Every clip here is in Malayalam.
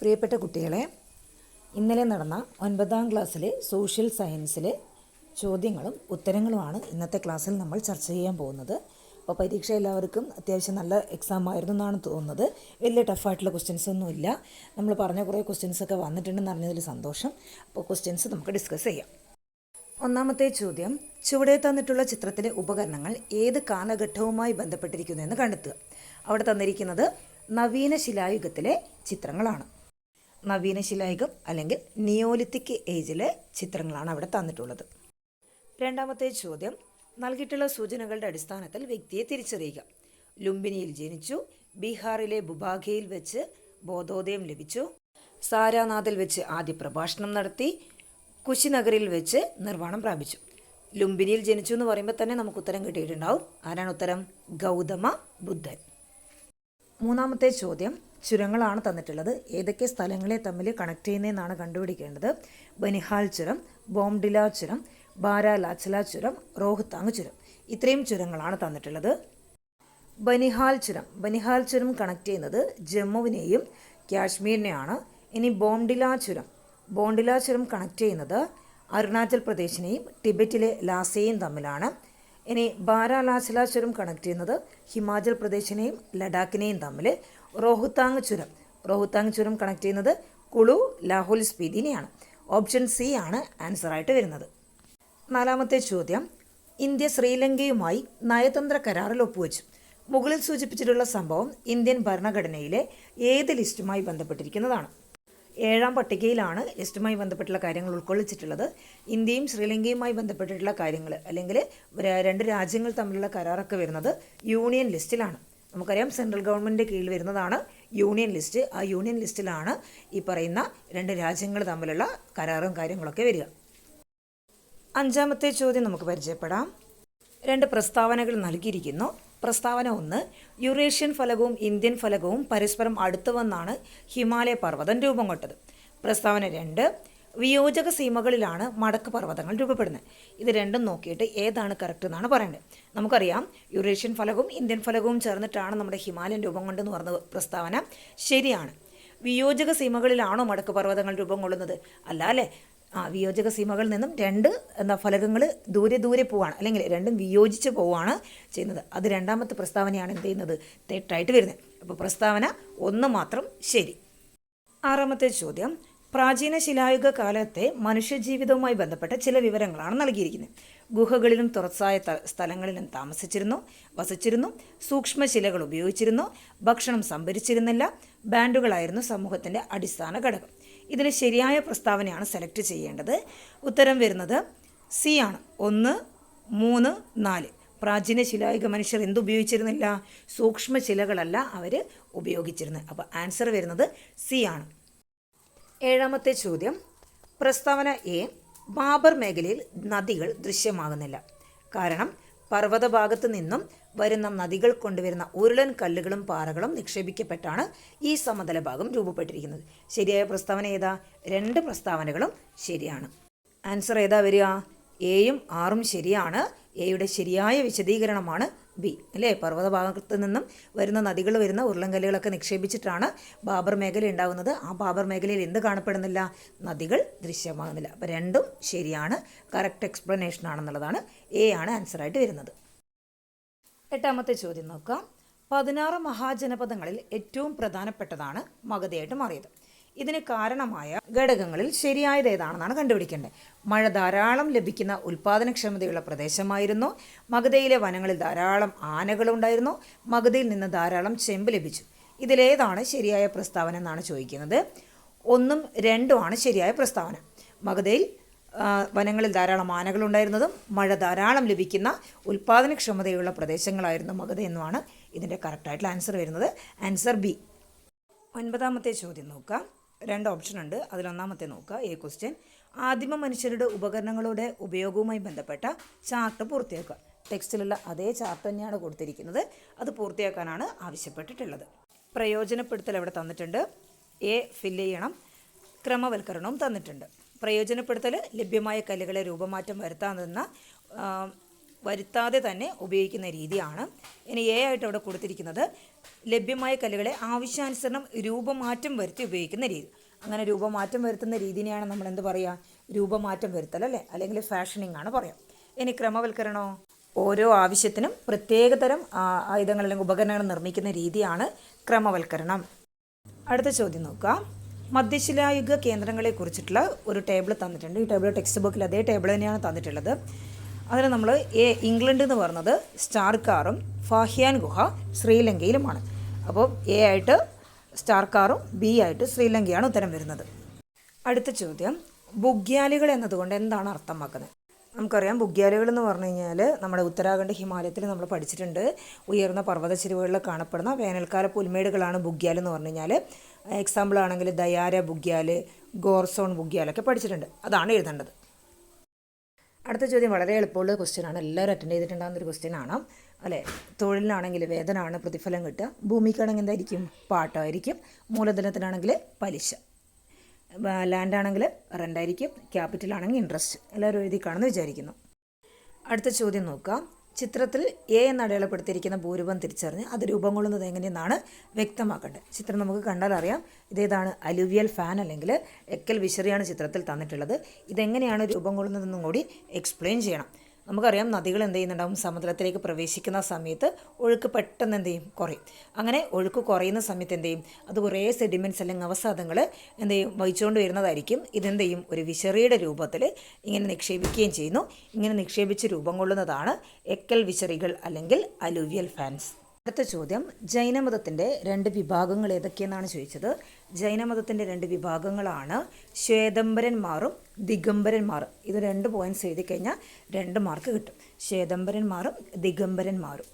പ്രിയപ്പെട്ട കുട്ടികളെ ഇന്നലെ നടന്ന ഒൻപതാം ക്ലാസ്സിലെ സോഷ്യൽ സയൻസിലെ ചോദ്യങ്ങളും ഉത്തരങ്ങളുമാണ് ഇന്നത്തെ ക്ലാസ്സിൽ നമ്മൾ ചർച്ച ചെയ്യാൻ പോകുന്നത്. അപ്പോൾ പരീക്ഷ എല്ലാവർക്കും അത്യാവശ്യം നല്ല എക്സാം ആയിരുന്നു എന്നാണ് തോന്നുന്നത്. വലിയ ടഫായിട്ടുള്ള ക്വസ്റ്റ്യൻസ് ഒന്നും ഇല്ല. നമ്മൾ പറഞ്ഞ കുറേ ക്വസ്റ്റ്യൻസ് ഒക്കെ വന്നിട്ടുണ്ടെന്ന് അറിഞ്ഞതിൽ സന്തോഷം. അപ്പോൾ ക്വസ്റ്റ്യൻസ് നമുക്ക് ഡിസ്കസ് ചെയ്യാം. ഒന്നാമത്തെ ചോദ്യം ചുവടെ തന്നിട്ടുള്ള ചിത്രത്തിലെ ഉപകരണങ്ങൾ ഏത് കാലഘട്ടവുമായി ബന്ധപ്പെട്ടിരിക്കുന്നു എന്ന് കണ്ടെത്തുക. അവിടെ തന്നിരിക്കുന്നത് നവീന ശിലായുഗത്തിലെ ചിത്രങ്ങളാണ്. നവീന ശിലായുഗം അല്ലെങ്കിൽ നിയോലിത്തിക് ഏജിലെ ചിത്രങ്ങളാണ് അവിടെ തന്നിട്ടുള്ളത്. രണ്ടാമത്തെ ചോദ്യം നൽകിയിട്ടുള്ള സൂചനകളുടെ അടിസ്ഥാനത്തിൽ വ്യക്തിയെ തിരിച്ചറിയുക. ലുംബിനിയിൽ ജനിച്ചു ബീഹാറിലെ ബുബാഖയിൽ വെച്ച് ബോധോദയം ലഭിച്ചു സാരാനാഥിൽ വെച്ച് ആദ്യ പ്രഭാഷണം നടത്തി കുശിനഗറിൽ വെച്ച് നിർവാണം പ്രാപിച്ചു. ലുംബിനിയിൽ ജനിച്ചു എന്ന് പറയുമ്പോൾ തന്നെ നമുക്ക് ഉത്തരം കിട്ടിയിട്ടുണ്ടാവും. ആരാണ് ഉത്തരം? ഗൗതമ ബുദ്ധൻ. മൂന്നാമത്തെ ചോദ്യം ചുരങ്ങളാണ് തന്നിട്ടുള്ളത്. ഏതൊക്കെ സ്ഥലങ്ങളെ തമ്മിൽ കണക്ട് ചെയ്യുന്നതെന്നാണ് കണ്ടുപിടിക്കേണ്ടത്. ബനിഹാൽ ചുരം ബോംഡില ചുരം ബാരാലാച്ചല ചുരം റോഹ്താങ് ചുരം. ഇത്രയും ചുരങ്ങളാണ് തന്നിട്ടുള്ളത്. ബനിഹാൽ ചുരം. ബനിഹാൽ ചുരം കണക്ട് ചെയ്യുന്നത് ജമ്മുവിനെയും കാശ്മീരിനെയാണ്. ഇനി ബോംഡില ചുരം. ബോണ്ടിലാ ചുരം കണക്ട് ചെയ്യുന്നത് അരുണാചൽ പ്രദേശിനെയും ടിബറ്റിലെ ലാസയും തമ്മിലാണ്. ഇനി ബാരാലാച്ചല ചുരം കണക്ട് ചെയ്യുന്നത് ഹിമാചൽ പ്രദേശിനെയും ലഡാക്കിനെയും തമ്മിൽ. റോഹുത്താങ് ചുരം. റോഹുത്താങ് ചുരം കണക്ട് ചെയ്യുന്നത് കുളു ലാഹുൽ സ്പീതിനെയാണ്. ഓപ്ഷൻ സി ആണ് ആൻസറായിട്ട് വരുന്നത്. നാലാമത്തെ ചോദ്യം. ഇന്ത്യ ശ്രീലങ്കയുമായി നയതന്ത്ര കരാറിൽ ഒപ്പുവെച്ചു. മുകളിൽ സൂചിപ്പിച്ചിട്ടുള്ള സംഭവം ഇന്ത്യൻ ഭരണഘടനയിലെ ഏത് ലിസ്റ്റുമായി ബന്ധപ്പെട്ടിരിക്കുന്നതാണ്? ഏഴാം പട്ടികയിലാണ് ലിസ്റ്റുമായി ബന്ധപ്പെട്ടുള്ള കാര്യങ്ങൾ ഉൾക്കൊള്ളിച്ചിട്ടുള്ളത്. ഇന്ത്യയും ശ്രീലങ്കയുമായി ബന്ധപ്പെട്ടിട്ടുള്ള കാര്യങ്ങൾ അല്ലെങ്കിൽ രണ്ട് രാജ്യങ്ങൾ തമ്മിലുള്ള കരാറൊക്കെ വരുന്നത് യൂണിയൻ ലിസ്റ്റിലാണ്. നമുക്കറിയാം സെൻട്രൽ ഗവൺമെന്റിന്റെ കീഴിൽ വരുന്നതാണ് യൂണിയൻ ലിസ്റ്റ്. ആ യൂണിയൻ ലിസ്റ്റിലാണ് ഈ പറയുന്ന രണ്ട് രാജ്യങ്ങൾ തമ്മിലുള്ള കരാറും കാര്യങ്ങളൊക്കെ വരിക. അഞ്ചാമത്തെ ചോദ്യം നമുക്ക് പരിചയപ്പെടാം. രണ്ട് പ്രസ്താവനകൾ നൽകിയിരിക്കുന്നു. പ്രസ്താവന ഒന്ന് യുറേഷ്യൻ ഫലകവും ഇന്ത്യൻ ഫലകവും പരസ്പരം അടുത്തു വന്നാണ് ഹിമാലയ പർവതം രൂപം കൊണ്ടത് പ്രസ്താവന രണ്ട് വിയോജക സീമകളിലാണ് മടക്ക് പർവതങ്ങൾ രൂപപ്പെടുന്നത്. ഇത് രണ്ടും നോക്കിയിട്ട് ഏതാണ് കറക്റ്റ് എന്നാണ് പറയുന്നത് നമുക്കറിയാം യൂറേഷ്യൻ ഫലകവും ഇന്ത്യൻ ഫലകവും ചേർന്നിട്ടാണ് നമ്മുടെ ഹിമാലയൻ രൂപം കൊണ്ടെന്ന് പറഞ്ഞ പ്രസ്താവന ശരിയാണ്. വിയോജക സീമകളിലാണോ മടക്ക് പർവതങ്ങൾ രൂപം കൊള്ളുന്നത്? അല്ല ആ വിയോജക സീമകളിൽ നിന്നും രണ്ട് എന്താ ഫലകങ്ങൾ ദൂരെ ദൂരെ പോവാണ്. അല്ലെങ്കിൽ രണ്ടും വിയോജിച്ച് പോവാണ് ചെയ്യുന്നത്. അത് രണ്ടാമത്തെ പ്രസ്താവനയാണ് എന്ത് ചെയ്യുന്നത്? തെറ്റായിട്ട് വരുന്നത്. അപ്പോൾ പ്രസ്താവന ഒന്ന് മാത്രം ശരി. ആറാമത്തെ ചോദ്യം. പ്രാചീന ശിലായുഗ കാലത്തെ മനുഷ്യജീവിതവുമായി ബന്ധപ്പെട്ട ചില വിവരങ്ങളാണ് നൽകിയിരിക്കുന്നത്. ഗുഹകളിലും തുറസായ സ്ഥലങ്ങളിലും താമസിച്ചിരുന്നു വസിച്ചിരുന്നു സൂക്ഷ്മ ശിലകൾ ഉപയോഗിച്ചിരുന്നു ഭക്ഷണം സംഭരിച്ചിരുന്നില്ല ബാൻഡുകളായിരുന്നു സമൂഹത്തിന്റെ അടിസ്ഥാന ഘടകം. ഇതിൽ ശരിയായ പ്രസ്താവനയാണ് സെലക്ട് ചെയ്യേണ്ടത്. ഉത്തരം വരുന്നത് സി ആണ്. ഒന്ന് മൂന്ന് നാല്. പ്രാചീന ശിലായുഗ മനുഷ്യർ എന്ത് ഉപയോഗിച്ചിരുന്നില്ല? സൂക്ഷ്മശിലകളല്ല അവർ ഉപയോഗിച്ചിരുന്നത്. അപ്പോൾ ആൻസർ വരുന്നത് സി ആണ്. ഏഴാമത്തെ ചോദ്യം. പ്രസ്താവന എ. ബാബർ മേഖലയിൽ നദികൾ ദൃശ്യമാകുന്നില്ല. കാരണം പർവത ഭാഗത്ത് നിന്നും വരുന്ന നദികൾ കൊണ്ടുവരുന്ന ഉരുളൻ കല്ലുകളും പാറകളും നിക്ഷേപിക്കപ്പെട്ടാണ് ഈ സമതല ഭാഗം രൂപപ്പെട്ടിരിക്കുന്നത്. ശരിയായ പ്രസ്താവന ഏതാ? രണ്ട് പ്രസ്താവനകളും ശരിയാണ്. ആൻസർ ഏതാ വരിക? എയും ആറും ശരിയാണ്. എയുടെ ശരിയായ വിശദീകരണമാണ് ബി അല്ലേ? പർവത ഭാഗത്ത് നിന്നും വരുന്ന നദികൾ വരുന്ന ഉരുളങ്കല്ലുകളൊക്കെ നിക്ഷേപിച്ചിട്ടാണ് ബാബർ മേഖല ഉണ്ടാകുന്നത് ആ ബാബർ മേഖലയിൽ എന്ത് കാണപ്പെടുന്നില്ല? നദികൾ ദൃശ്യമാകുന്നില്ല. അപ്പോൾ രണ്ടും ശരിയാണ്. കറക്റ്റ് എക്സ്പ്ലനേഷൻ ആണെന്നുള്ളതാണ് എ ആണ് ആൻസറായിട്ട് വരുന്നത്. എട്ടാമത്തെ ചോദ്യം നോക്കാം. പതിനാറ് മഹാജനപദങ്ങളിൽ ഏറ്റവും പ്രധാനപ്പെട്ടതാണ് മഗധയായിട്ട് മാറിയത്. ഇതിന് കാരണമായ ഘടകങ്ങളിൽ ശരിയായത് ഏതാണെന്നാണ് കണ്ടുപിടിക്കേണ്ടത്. മഴ ധാരാളം ലഭിക്കുന്ന ഉൽപാദനക്ഷമതയുള്ള പ്രദേശമായിരുന്നു. മഗധയിലെ വനങ്ങളിൽ ധാരാളം ആനകളുണ്ടായിരുന്നു. മഗധയിൽ നിന്ന് ധാരാളം ചെമ്പ് ലഭിച്ചു. ഇതിലേതാണ് ശരിയായ പ്രസ്താവന എന്നാണ് ചോദിക്കുന്നത്. ഒന്നും രണ്ടും ആണ് ശരിയായ പ്രസ്താവന. മഗധയിൽ ആ, വനങ്ങളിൽ ധാരാളം ആനകളുണ്ടായിരുന്നതും മഴ ധാരാളം ലഭിക്കുന്ന ഉൽപാദനക്ഷമതയുള്ള പ്രദേശങ്ങളായിരുന്നു മഗധ എന്നുമാണ് ഇതിന്റെ കറക്റ്റായിട്ടുള്ള ആൻസർ വരുന്നത്. Answer B. ഒൻപതാമത്തെ ചോദ്യം നോക്കാം. രണ്ട് ഓപ്ഷൻ ഉണ്ട്. അതിലൊന്നാമത്തെ നോക്കുക എ ക്വസ്റ്റ്യൻ ആദിമ മനുഷ്യരുടെ ഉപകരണങ്ങളുടെ ഉപയോഗവുമായി ബന്ധപ്പെട്ട ചാർട്ട് പൂർത്തിയാക്കുക. ടെക്സ്റ്റിലുള്ള അതേ ചാർട്ട് തന്നെയാണ് കൊടുത്തിരിക്കുന്നത്. അത് പൂർത്തിയാക്കാനാണ് ആവശ്യപ്പെട്ടിട്ടുള്ളത്. പ്രയോജനപ്പെടുത്തൽ അവിടെ തന്നിട്ടുണ്ട്? എ ഫില്ല് ചെയ്യണം. ക്രമവൽക്കരണവും തന്നിട്ടുണ്ട്. പ്രയോജനപ്പെടുത്തൽ ലഭ്യമായ കല്ലുകളെ രൂപമാറ്റം വരുത്താമെന്ന വരുത്താതെ തന്നെ ഉപയോഗിക്കുന്ന രീതിയാണ്. ഇനി എ ആയിട്ട് അവിടെ കൊടുത്തിരിക്കുന്നത് ലഭ്യമായ കല്ലുകളെ ആവശ്യാനുസരണം രൂപമാറ്റം വരുത്തി ഉപയോഗിക്കുന്ന രീതി. അങ്ങനെ രൂപമാറ്റം വരുത്തുന്ന രീതിനെയാണ് നമ്മൾ എന്ത് പറയുക രൂപമാറ്റം വരുത്തൽ അല്ലേ? അല്ലെങ്കിൽ ഫാഷനിങ് ആണ് പറയാം. ഇനി ക്രമവൽക്കരണോ? ഓരോ ആവശ്യത്തിനും പ്രത്യേകതരം തരം ആയുധങ്ങൾ അല്ലെങ്കിൽ ഉപകരണങ്ങൾ നിർമ്മിക്കുന്ന രീതിയാണ് ക്രമവൽക്കരണം. അടുത്ത ചോദ്യം നോക്കാം. മധ്യശിലായുഗ കേന്ദ്രങ്ങളെ കുറിച്ചിട്ടുള്ള ഒരു ടേബിൾ തന്നിട്ടുണ്ട്. ഈ ടേബിൾ ടെക്സ്റ്റ് ബുക്കിൽ അതേ ടേബിൾ തന്നെയാണ് തന്നിട്ടുള്ളത്. അതിൽ നമ്മൾ എ ഇംഗ്ലണ്ട് എന്ന് പറയുന്നത് സ്റ്റാർക്കാറും ഫാഹിയാൻ ഗുഹ ശ്രീലങ്കയിലുമാണ്. അപ്പോൾ എ ആയിട്ട് സ്റ്റാർക്കാറും ബി ആയിട്ട് ശ്രീലങ്കയാണ് ഉത്തരം വരുന്നത്. അടുത്ത ചോദ്യം ബുഗ്യാലികൾ എന്നതുകൊണ്ട് എന്താണ് അർത്ഥമാക്കുന്നത്? നമുക്കറിയാം ബുഗ്യാലുകൾ എന്ന് പറഞ്ഞു കഴിഞ്ഞാൽ നമ്മുടെ ഉത്തരാഖണ്ഡ് ഹിമാലയത്തിൽ നമ്മൾ പഠിച്ചിട്ടുണ്ട്. ഉയർന്ന പർവത ചെരുവുകളിൽ കാണപ്പെടുന്ന വേനൽക്കാല പുൽമേടുകളാണ് ബുഗ്യാൽ എന്ന് പറഞ്ഞു കഴിഞ്ഞാൽ എക്സാമ്പിൾ ആണെങ്കിൽ ദയാര ബുഗ്യാൽ ഗോർസോൺ ബുഗ്യാലൊക്കെ പഠിച്ചിട്ടുണ്ട്. അതാണ് എഴുതേണ്ടത്. അടുത്ത ചോദ്യം വളരെ എളുപ്പമുള്ള ക്വസ്റ്റ്യനാണ് എല്ലാവരും അറ്റൻഡ് ചെയ്തിട്ടുണ്ടാകുന്ന ഒരു ക്വസ്റ്റ്യനാണ് അല്ലേ? തൊഴിലിനാണെങ്കിൽ വേതനമാണ് പ്രതിഫലം കിട്ടുക. ഭൂമിക്കാണെങ്കിൽ എന്തായിരിക്കും? പാട്ടമായിരിക്കും മൂലധനത്തിനാണെങ്കിൽ പലിശ. ലാൻഡാണെങ്കിൽ റെന്റായിരിക്കും ക്യാപിറ്റലാണെങ്കിൽ ഇൻട്രസ്റ്റ് എല്ലാവരും എഴുതി കാണുമെന്ന് വിചാരിക്കുന്നു. അടുത്ത ചോദ്യം നോക്കാം. ചിത്രത്തിൽ എ എന്ന് അടയാളപ്പെടുത്തിയിരിക്കുന്ന ഭൂരൂപം തിരിച്ചറിഞ്ഞ് അത് രൂപം കൊള്ളുന്നത് എങ്ങനെയെന്നാണ് വ്യക്തമാക്കേണ്ടത്. ചിത്രം നമുക്ക് കണ്ടാൽ അറിയാം. ഇതേതാണ് അലുവിയൽ ഫാൻ അല്ലെങ്കിൽ എക്കൽ വിശറിയാണ് ചിത്രത്തിൽ തന്നിട്ടുള്ളത്. ഇതെങ്ങനെയാണ് രൂപം കൊള്ളുന്നതെന്നും കൂടി എക്സ്പ്ലെയിൻ ചെയ്യണം. നമുക്കറിയാം നദികൾ എന്ത് ചെയ്യുന്നുണ്ടാവും? സമുദ്രത്തിലേക്ക് പ്രവേശിക്കുന്ന സമയത്ത് ഒഴുക്ക് പെട്ടെന്ന് എന്ത് ചെയ്യും? കുറയും. അങ്ങനെ ഒഴുക്ക് കുറയുന്ന സമയത്ത് എന്ത് ചെയ്യും? അത് കുറേ സെഡിമെന്റ്സ് അല്ലെങ്കിൽ അവസാദങ്ങൾ എന്ത് ചെയ്യും? വഹിച്ചുകൊണ്ട് വരുന്നതായിരിക്കും. ഇതെന്ത് ചെയ്യും? ഒരു വിശറിയുടെ രൂപത്തിൽ ഇങ്ങനെ നിക്ഷേപിക്കുകയും ചെയ്യുന്നു. ഇങ്ങനെ നിക്ഷേപിച്ച് രൂപം കൊള്ളുന്നതാണ് എക്കൽ വിശറികൾ അല്ലെങ്കിൽ അലൂവിയൽ ഫാൻസ്. അടുത്ത ചോദ്യം ജൈനമതത്തിന്റെ രണ്ട് വിഭാഗങ്ങൾ ഏതൊക്കെയെന്നാണ് ചോദിച്ചത്. ജൈനമതത്തിന്റെ രണ്ട് വിഭാഗങ്ങളാണ് ശ്വേതംബരന്മാരും ദിഗംബരന്മാരും. ഇത് രണ്ട് പോയിന്റ്സ് എഴുതി കഴിഞ്ഞാൽ രണ്ട് മാർക്ക് കിട്ടും. ശ്വേതംബരന്മാരും ദിഗംബരന്മാരും.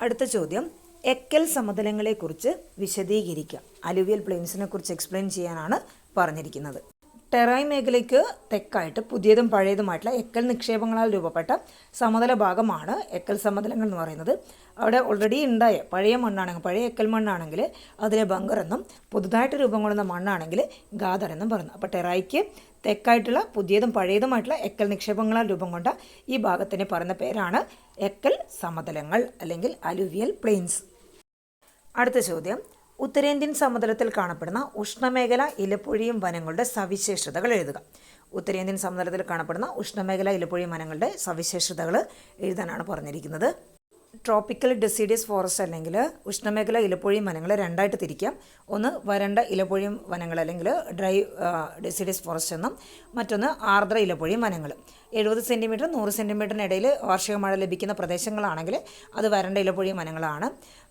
അടുത്ത ചോദ്യം എക്കൽ സമതലങ്ങളെക്കുറിച്ച് വിശദീകരിക്കുക അലുവിയൽ പ്ലെയിൻസിനെ കുറിച്ച് എക്സ്പ്ലെയിൻ ചെയ്യാനാണ് പറഞ്ഞിരിക്കുന്നത്. ടെറായ് മേഖലയ്ക്ക് തെക്കായിട്ട് പുതിയതും പഴയതുമായിട്ടുള്ള എക്കൽ നിക്ഷേപങ്ങളാൽ രൂപപ്പെട്ട സമതല ഭാഗമാണ് എക്കൽ സമതലങ്ങൾ എന്ന് പറയുന്നത്. അവിടെ ഓൾറെഡി ഉണ്ടായ പഴയ മണ്ണാണെങ്കിൽ പഴയ എക്കൽ മണ്ണാണെങ്കിൽ അതിലെ ബങ്കർ എന്നും പുതുതായിട്ട് രൂപം കൊള്ളുന്ന മണ്ണാണെങ്കിൽ ഗാദർ എന്നും പറയുന്നു. അപ്പോൾ ടെറായിക്ക് തെക്കായിട്ടുള്ള പുതിയതും പഴയതുമായിട്ടുള്ള എക്കൽ നിക്ഷേപങ്ങളാൽ രൂപം കൊണ്ട ഈ ഭാഗത്തിന് പറയുന്ന പേരാണ് എക്കൽ സമതലങ്ങൾ അല്ലെങ്കിൽ അലുവിയൽ പ്ലെയിൻസ്. അടുത്ത ചോദ്യം. ഉത്തരേന്ത്യൻ സമതലത്തിൽ കാണപ്പെടുന്ന ഉഷ്ണമേഖല ഇലപ്പൊഴിയും വനങ്ങളുടെ സവിശേഷതകൾ എഴുതുക. ഉത്തരേന്ത്യൻ സമതലത്തിൽ കാണപ്പെടുന്ന ഉഷ്ണമേഖല ഇലപ്പൊഴിയും വനങ്ങളുടെ സവിശേഷതകൾ എഴുതാനാണ് പറഞ്ഞിരിക്കുന്നത്. ട്രോപ്പിക്കൽ ഡെസിഡിയസ് ഫോറസ്റ്റ് അല്ലെങ്കിൽ ഉഷ്ണമേഖല ഇലപ്പൊഴിയും വനങ്ങൾ രണ്ടായിട്ട് തിരിക്കാം. ഒന്ന് വരണ്ട ഇലപ്പൊഴിയും വനങ്ങൾ അല്ലെങ്കിൽ ഡ്രൈ ഡെസിഡിയസ് ഫോറസ്റ്റ് എന്നും മറ്റൊന്ന് ആർദ്ര ഇലപ്പൊഴിയും വനങ്ങൾ എഴുപത് സെന്റിമീറ്റർ നൂറ് സെന്റിമീറ്ററിന് ഇടയിൽ വാർഷിക മഴ ലഭിക്കുന്ന പ്രദേശങ്ങളാണെങ്കിൽ അത് വരണ്ട ഇലപ്പൊഴിയും വനങ്ങളാണ്.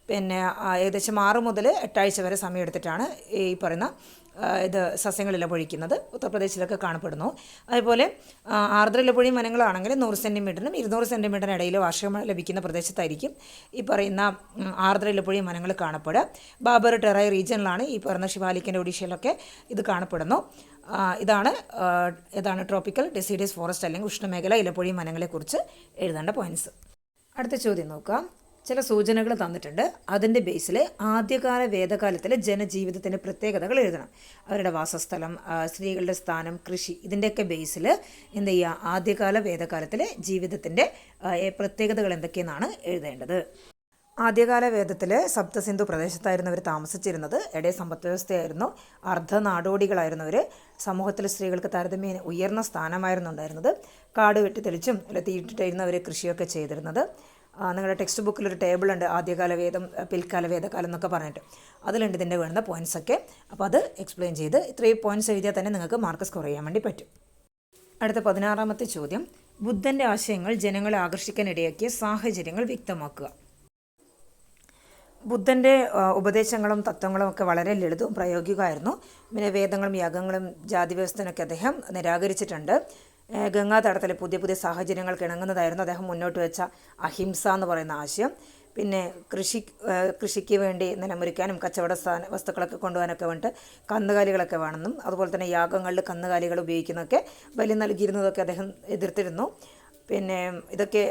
പിന്നെ ഏകദേശം ആറ് മുതൽ എട്ടാഴ്ച വരെ സമയം എടുത്തിട്ടാണ് ഈ പറയുന്ന ഇത് സസ്യങ്ങളിലെ പൊഴിക്കുന്നത് ഉത്തർപ്രദേശിലൊക്കെ കാണപ്പെടുന്നു. അതുപോലെ ആർദ്രയിലെ ആർദ്ര ഇലപ്പൊഴിയും വനങ്ങളാണെങ്കിൽ നൂറ് സെന്റിമീറ്ററിനും ഇരുന്നൂറ് സെന്റിമീറ്ററിന് ഇടയിൽ വാർഷിക മഴ ലഭിക്കുന്ന പ്രദേശത്തായിരിക്കും ഈ പറയുന്ന ആർദ്രയിലെ ആർദ്ര ഇലപ്പൊഴിയും വനങ്ങൾ കാണപ്പെടുക. ബാബർ ടെറൈ റീജിയനിലാണ് ഈ പറഞ്ഞ ശിവാലിക്കന്റെ ഒഡീഷയിലൊക്കെ ഇത് കാണപ്പെടുന്നു. ഇതാണ് ഇതാണ് ട്രോപ്പിക്കൽ ഡെസിഡിയസ് ഫോറസ്റ്റ് അല്ലെങ്കിൽ ഉഷ്ണമേഖല ഇലപ്പൊഴിയും വനങ്ങളെക്കുറിച്ച് എഴുതേണ്ട പോയിന്റ്സ് അടുത്ത ചോദ്യം നോക്കാം. ചില സൂചനകൾ തന്നിട്ടുണ്ട്. അതിന്റെ ബേസിൽ ആദ്യകാല വേദകാലത്തിലെ ജനജീവിതത്തിന്റെ പ്രത്യേകതകൾ എഴുതണം. അവരുടെ വാസസ്ഥലം സ്ത്രീകളുടെ സ്ഥാനം കൃഷി ഇതിന്റെയൊക്കെ ബേസിൽ എന്ത് ചെയ്യുക? ആദ്യകാല വേദകാലത്തിലെ ജീവിതത്തിന്റെ പ്രത്യേകതകൾ എന്തൊക്കെയെന്നാണ് എഴുതേണ്ടത്. ആദ്യകാല വേദത്തിൽ സപ്തസിന്ധു പ്രദേശത്തായിരുന്നു അവർ താമസിച്ചിരുന്നത്. എടെ സമ്പദ് വ്യവസ്ഥയായിരുന്നു. അർദ്ധനാടോടികളായിരുന്നവർ സമൂഹത്തിലെ സ്ത്രീകൾക്ക് താരതമ്യേന ഉയർന്ന സ്ഥാനമായിരുന്നു ഉണ്ടായിരുന്നത്. കാട് വെട്ടി തെളിച്ചും അല്ല തീയിട്ടിട്ടായിരുന്നു അവർ കൃഷിയൊക്കെ ചെയ്തിരുന്നത്. നിങ്ങളുടെ ടെക്സ്റ്റ് ബുക്കിൽ ഒരു ടേബിൾ ഉണ്ട് ആദ്യകാല വേദം പിൽക്കാല വേദകാലം എന്നൊക്കെ പറഞ്ഞിട്ട്. അതിലുണ്ട് ഇതിന്റെ വേണ്ടുന്ന പോയിന്റ്സ് ഒക്കെ. അപ്പോൾ അത് എക്സ്പ്ലെയിൻ ചെയ്ത് ഇത്രയും പോയിന്റ്സ് എഴുതിയാൽ തന്നെ നിങ്ങൾക്ക് മാർക്ക് സ്കോർ ചെയ്യാൻ വേണ്ടി പറ്റും. അടുത്ത പതിനാറാമത്തെ ചോദ്യം. ബുദ്ധന്റെ ആശയങ്ങൾ ജനങ്ങളെ ആകർഷിക്കാൻ ഇടയാക്കിയ സാഹചര്യങ്ങൾ വ്യക്തമാക്കുക. ബുദ്ധന്റെ ഉപദേശങ്ങളും തത്വങ്ങളും ഒക്കെ വളരെ ലളിതവും പ്രായോഗികമായിരുന്നു. പിന്നെ വേദങ്ങളും യാഗങ്ങളും ജാതി വ്യവസ്ഥനൊക്കെ അദ്ദേഹം നിരാകരിച്ചിട്ടുണ്ട്. ഗംഗാതടത്തിലെ പുതിയ പുതിയ സാഹചര്യങ്ങൾ ഇണങ്ങുന്നതായിരുന്നു അദ്ദേഹം മുന്നോട്ട് വെച്ച അഹിംസ എന്ന് പറയുന്ന ആശയം. പിന്നെ കൃഷി കൃഷിക്ക് വേണ്ടി നിലമുരിക്കാനും കച്ചവട സ്ഥാന വസ്തുക്കളൊക്കെ കൊണ്ടുപോകാനൊക്കെ വേണ്ടിയിട്ട് കന്നുകാലികളൊക്കെ വേണമെന്നും അതുപോലെ തന്നെ യാഗങ്ങളിൽ കന്നുകാലികൾ ഉപയോഗിക്കുന്നതൊക്കെ ബലി നൽകിയിരുന്നതൊക്കെ അദ്ദേഹം എതിർത്തിരുന്നു. പിന്നെ ഇതൊക്കെ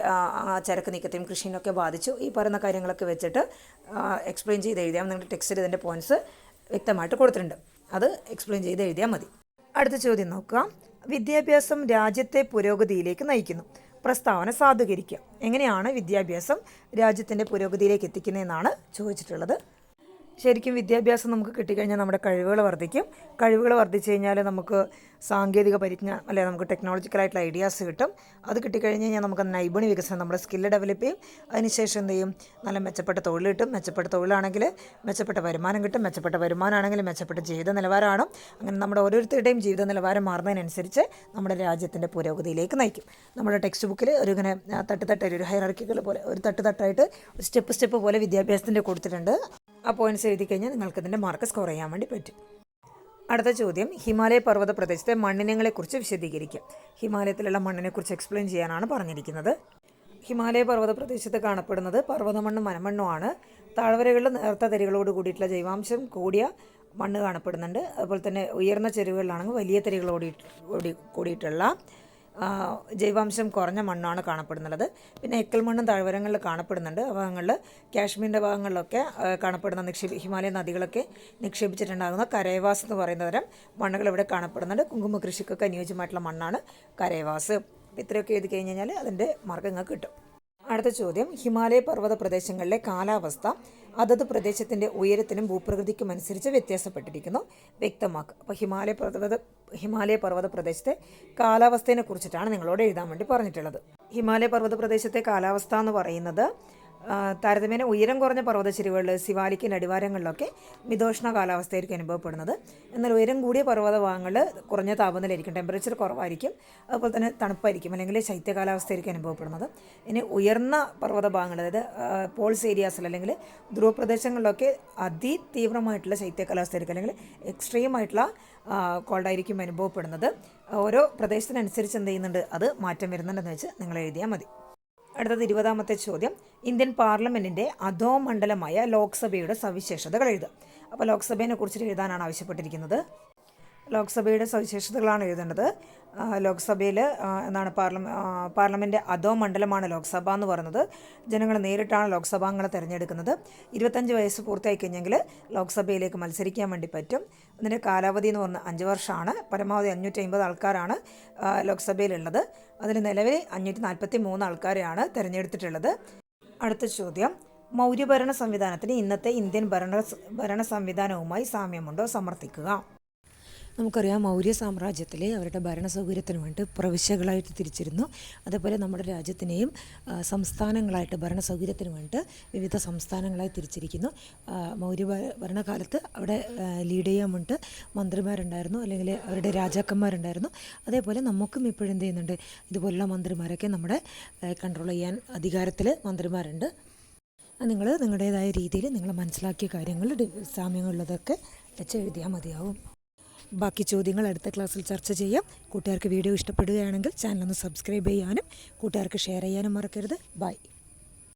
ചരക്ക് നീക്കത്തെയും കൃഷിനൊക്കെ ബാധിച്ചു. ഈ പറയുന്ന കാര്യങ്ങളൊക്കെ വെച്ചിട്ട് എക്സ്പ്ലെയിൻ ചെയ്ത് എഴുതിയാൽ നിങ്ങളുടെ ടെക്സ്റ്റിൽ ഇതിന്റെ പോയിന്റ്സ് വ്യക്തമായിട്ട് കൊടുത്തിട്ടുണ്ട്. അത് എക്സ്പ്ലെയിൻ ചെയ്ത് എഴുതിയാൽ മതി. അടുത്ത ചോദ്യം നോക്കുക വിദ്യാഭ്യാസം രാജ്യത്തെ പുരോഗതിയിലേക്ക് നയിക്കുന്നു. പ്രസ്താവന സാധൂകരിക്കുക. എങ്ങനെയാണ് വിദ്യാഭ്യാസം രാജ്യത്തിന്റെ പുരോഗതിയിലേക്ക് എത്തിക്കുന്നതെന്നാണ് ചോദിച്ചിട്ടുള്ളത്. ശരിക്കും വിദ്യാഭ്യാസം നമുക്ക് കിട്ടിക്കഴിഞ്ഞാൽ നമ്മുടെ കഴിവുകൾ വർദ്ധിക്കും. കഴിവുകൾ വർദ്ധിച്ചു കഴിഞ്ഞാൽ നമുക്ക് സാങ്കേതിക പരിജ്ഞാനം അല്ലെ നമുക്ക് ടെക്നോളജിക്കലായിട്ടുള്ള ഐഡിയാസ് കിട്ടും. അത് കിട്ടിക്കഴിഞ്ഞ് കഴിഞ്ഞാൽ നമുക്ക് നൈപുണി വികസനം നമ്മുടെ സ്കില്ല് ഡെവലപ്പ് ചെയ്യും. അതിനുശേഷം എന്ത് ചെയ്യും? നല്ല മെച്ചപ്പെട്ട തൊഴിൽ കിട്ടും. മെച്ചപ്പെട്ട തൊഴിലാണെങ്കിൽ മെച്ചപ്പെട്ട വരുമാനം കിട്ടും. മെച്ചപ്പെട്ട വരുമാനമാണെങ്കിൽ മെച്ചപ്പെട്ട ജീവിത നിലവാരമാണ്. അങ്ങനെ നമ്മുടെ ഓരോരുത്തരുടെയും ജീവിത നിലവാരം മാറുന്നതിനനുസരിച്ച് നമ്മുടെ രാജ്യത്തിന്റെ പുരോഗതിയിലേക്ക് നയിക്കും. നമ്മുടെ ടെക്സ്റ്റ് ബുക്കിൽ ഒരു ഇങ്ങനെ തട്ടുതട്ടായിട്ട് തട്ട് തട്ടായിട്ട് ഒരു ഹൈറാർക്കികൾ പോലെ ഒരു തട്ട് തട്ടായിട്ട് ഒരു സ്റ്റെപ്പ് സ്റ്റെപ്പ് പോലെ വിദ്യാഭ്യാസത്തിന്റെ കൊടുത്തിട്ടുണ്ട്. ആ പോയിന്റ്സ് എഴുതി കഴിഞ്ഞാൽ നിങ്ങൾക്ക് ഇതിന്റെ മാർക്ക് സ്കോർ ചെയ്യാൻ വേണ്ടി പറ്റും. അടുത്ത ചോദ്യം ഹിമാലയ പർവത പ്രദേശത്തെ മണ്ണിനങ്ങളെക്കുറിച്ച് വിശദീകരിക്കുക. ഹിമാലയത്തിലുള്ള മണ്ണിനെക്കുറിച്ച് എക്സ്പ്ലെയിൻ ചെയ്യാനാണ് പറഞ്ഞിരിക്കുന്നത്. ഹിമാലയ പർവത പ്രദേശത്ത് കാണപ്പെടുന്നത് പർവതമണ്ണും മനമണ്ണുമാണ് താഴ്വരകളിൽ നേർത്ത തരികളോട് കൂടിയിട്ടുള്ള ജൈവാംശം കൂടിയ മണ്ണ് കാണപ്പെടുന്നുണ്ട്. അതുപോലെ തന്നെ ഉയർന്ന ചെരുവുകളിലാണെങ്കിൽ വലിയ തരികളോടി കൂടിയിട്ടുള്ള ജൈവാംശം കുറഞ്ഞ മണ്ണാണ് കാണപ്പെടുന്നത് പിന്നെ എക്കൽ മണ്ണും താഴ്വരങ്ങളിൽ കാണപ്പെടുന്നുണ്ട്. ഭാഗങ്ങളിൽ കാശ്മീരിന്റെ ഭാഗങ്ങളിലൊക്കെ കാണപ്പെടുന്ന നിക്ഷേപി ഹിമാലയ നദികളൊക്കെ നിക്ഷേപിച്ചിട്ടുണ്ടാകുന്ന കരേവാസ് എന്ന് പറയുന്ന തരം മണ്ണുകൾ ഇവിടെ കാണപ്പെടുന്നുണ്ട്. കുങ്കുമ കൃഷിക്കൊക്കെ അനുയോജ്യമായിട്ടുള്ള മണ്ണാണ് കരേവാസ് ഇത്രയൊക്കെ എഴുതി കഴിഞ്ഞ് കഴിഞ്ഞാൽ അതിന്റെ മാർഗങ്ങൾ കിട്ടും. അടുത്ത ചോദ്യം. ഹിമാലയ പർവത പ്രദേശങ്ങളിലെ കാലാവസ്ഥ അതത് പ്രദേശത്തിന്റെ ഉയരത്തിനും ഭൂപ്രകൃതിക്കും അനുസരിച്ച് വ്യത്യാസപ്പെട്ടിരിക്കുന്നു. വ്യക്തമാക്കുക അപ്പോൾ ഹിമാലയ പർവത ഹിമാലയ പർവത പ്രദേശത്തെ കാലാവസ്ഥയെ കുറിച്ചിട്ടാണ് നിങ്ങളോട് എഴുതാൻ വേണ്ടി പറഞ്ഞിട്ടുള്ളത്. ഹിമാലയ പർവത പ്രദേശത്തെ കാലാവസ്ഥ എന്ന് പറയുന്നത് താരതമ്യേന ഉയരം കുറഞ്ഞ പർവതച്ചെരിവുകളിൽ സിവാലിക്കിന്റെ അടിവാരങ്ങളിലൊക്കെ മിതോഷ്ണ കാലാവസ്ഥയായിരിക്കും അനുഭവപ്പെടുന്നത്. എന്നാൽ ഉയരം കൂടിയ പർവത ഭാഗങ്ങളിൽ കുറഞ്ഞ താപനിലയായിരിക്കും ടെമ്പറേച്ചർ കുറവായിരിക്കും അതുപോലെ തന്നെ തണുപ്പായിരിക്കും അല്ലെങ്കിൽ ശൈത്യ കാലാവസ്ഥയായിരിക്കും അനുഭവപ്പെടുന്നത്. ഇനി ഉയർന്ന പർവത ഭാഗങ്ങൾ അതായത് പോൾസ് ഏരിയാസിൽ അല്ലെങ്കിൽ ധ്രുവപ്രദേശങ്ങളിലൊക്കെ അതിതീവ്രമായിട്ടുള്ള ശൈത്യ കാലാവസ്ഥയായിരിക്കും അല്ലെങ്കിൽ എക്സ്ട്രീം ആയിട്ടുള്ള കോൾഡായിരിക്കും അനുഭവപ്പെടുന്നത്. ഓരോ പ്രദേശത്തിനനുസരിച്ച് എന്ത് ചെയ്യുന്നുണ്ട്? അത് മാറ്റം വരുന്നുണ്ടെന്ന് വെച്ച് നിങ്ങൾ എഴുതിയാൽ മതി. അടുത്തത് ഇരുപതാമത്തെ ചോദ്യം. ഇന്ത്യൻ പാർലമെന്റിന്റെ അധോമണ്ഡലമായ ലോക്സഭയുടെ സവിശേഷതകൾ എഴുതുക. അപ്പോൾ ലോക്സഭയെ കുറിച്ചിട്ട് എഴുതാനാണ് ആവശ്യപ്പെട്ടിരിക്കുന്നത്. ലോക്സഭയുടെ സവിശേഷതകളാണ് എഴുതേണ്ടത്. ലോക്സഭയിൽ എന്താണ് പാർലമെ ആ, പാർലമെന്റ് അധോ മണ്ഡലമാണ് ലോക്സഭ എന്ന് പറയുന്നത്. ജനങ്ങൾ നേരിട്ടാണ് ലോക്സഭാംഗങ്ങളെ തിരഞ്ഞെടുക്കുന്നത്. ഇരുപത്തഞ്ച് വയസ്സ് പൂർത്തിയായി കഴിഞ്ഞെങ്കിൽ ലോക്സഭയിലേക്ക് മത്സരിക്കാൻ വേണ്ടി പറ്റും. അതിന്റെ കാലാവധി എന്ന് പറഞ്ഞാൽ അഞ്ച് വർഷമാണ്. പരമാവധി അഞ്ഞൂറ്റി അമ്പത് ആൾക്കാരാണ് ലോക്സഭയിലുള്ളത്. അതിൽ നിലവിൽ അഞ്ഞൂറ്റി നാൽപ്പത്തി മൂന്ന് ആൾക്കാരെയാണ് തിരഞ്ഞെടുത്തിട്ടുള്ളത്. അടുത്ത ചോദ്യം. മൗര്യഭരണ സംവിധാനത്തിന് ഇന്നത്തെ ഇന്ത്യൻ ഭരണ ഭരണ സംവിധാനവുമായി സാമ്യമുണ്ടോ? സമർത്ഥിക്കുക. നമുക്കറിയാം മൗര്യ സാമ്രാജ്യത്തിലെ അവരുടെ ഭരണ സൗകര്യത്തിന് വേണ്ടി പ്രവിശ്യകളായിട്ട് തിരിച്ചിരുന്നു. അതേപോലെ നമ്മുടെ രാജ്യത്തിനെയും സംസ്ഥാനങ്ങളായിട്ട് ഭരണ സൗകര്യത്തിന് വേണ്ടി വിവിധ സംസ്ഥാനങ്ങളായി തിരിച്ചിരിക്കുന്നു. മൗര്യ ഭരണകാലത്ത് അവിടെ ലീഡ് ചെയ്യാൻ വേണ്ടി മന്ത്രിമാരുണ്ടായിരുന്നു അല്ലെങ്കിൽ അവരുടെ രാജാക്കന്മാരുണ്ടായിരുന്നു. അതേപോലെ നമുക്കും ഇപ്പോഴും എന്ത് ചെയ്യുന്നുണ്ട് ഇതുപോലുള്ള മന്ത്രിമാരൊക്കെ നമ്മുടെ കൺട്രോൾ ചെയ്യാൻ അധികാരത്തിൽ മന്ത്രിമാരുണ്ട്. നിങ്ങൾ നിങ്ങളുടേതായ രീതിയിൽ നിങ്ങൾ മനസ്സിലാക്കിയ കാര്യങ്ങൾ സാമ്യമുള്ളതൊക്കെ വെച്ച് എഴുതിയാൽ മതിയാവും. ബാക്കി ചോദ്യങ്ങൾ അടുത്ത ക്ലാസ്സിൽ ചർച്ച ചെയ്യാം. കൂട്ടുകാർക്ക് വീഡിയോ ഇഷ്ടപ്പെടുകയാണെങ്കിൽ ചാനലൊന്ന് സബ്സ്ക്രൈബ് ചെയ്യാനും കൂട്ടുകാർക്ക് ഷെയർ ചെയ്യാനും മറക്കരുത്. ബൈ.